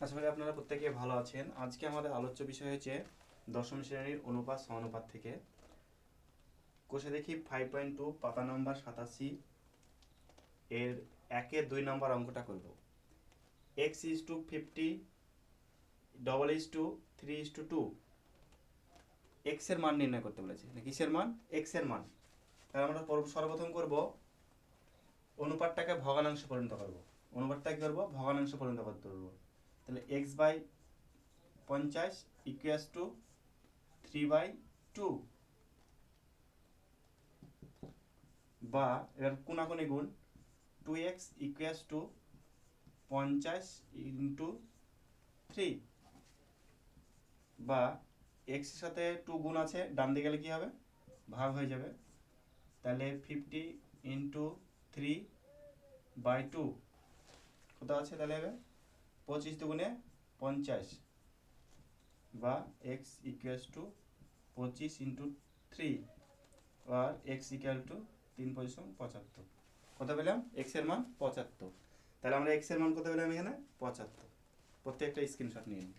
আশা করি আপনারা প্রত্যেকে ভালো আছেন। আজকে আমাদের আলোচ্য বিষয় হচ্ছে দশম শ্রেণির অনুপাত, সমানুপাত থেকে। কোষে দেখি ফাইভ পয়েন্ট টু পাতা নম্বর সাতাশি, এর একের দুই নম্বর অঙ্কটা করব। X is to fifty double is to three is to two এক্সের মান নির্ণয় করতে বলেছে। কিসের মান? এক্সের মান। তাহলে আমরা সর্বপ্রথম করব, অনুপাতটাকে ভগ্নাংশে পরিণত করব। অনুপাতটা কি করব? ভগ্নাংশে পরিণত করতে পারব তাহলে এক্স বাই পঞ্চাশ equals to three by two বা এবার কোনাকুনি গুণ টু এক্স ইকুয়াস টু পঞ্চাশ ইন্টু থ্রি বা এক্সের সাথে টু গুণ আছে, ডান দিকে গেলে কি হবে? ভাগ হয়ে যাবে। তাহলে fifty into three by two কত আছে তাহলে হবে পঁচিশ দুগুণে পঞ্চাশ বা এক্স ইকুয়ালস টু পঁচিশ ইন্টু থ্রি আর এক্স ইকুয়াল টু তিন পঁচিশ পঁচাত্তর। কত পেলাম? এক্সের মান পঁচাত্তর। তাহলে আমরা এক্সের মান কত পেলাম এখানে? পঁচাত্তর। প্রত্যেকটা স্ক্রিনশট নিয়ে নিই